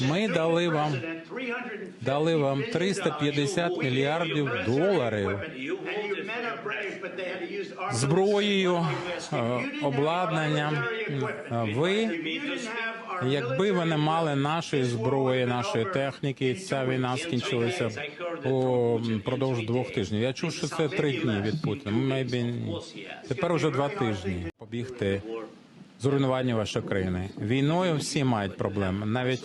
Ми дали вам дали вам 350 мільярдів доларів зброєю, е, обладнанням. Ви, якби ви не мали нашої зброї, нашої техніки, ця війна скінчилася упродовж двох тижнів. Я чув, що це три дні від Путіна. Maybe. Тепер уже два тижні. Побігти зруйнування вашої країни. Війною всі мають проблеми. Навіть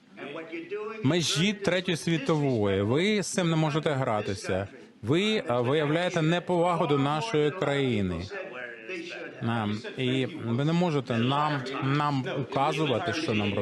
межі третьої світової. Ви з цим не можете гратися. Ви е, виявляєте неповагу до нашої країни. Е, І ви не можете нам нам указувати, що нам робити.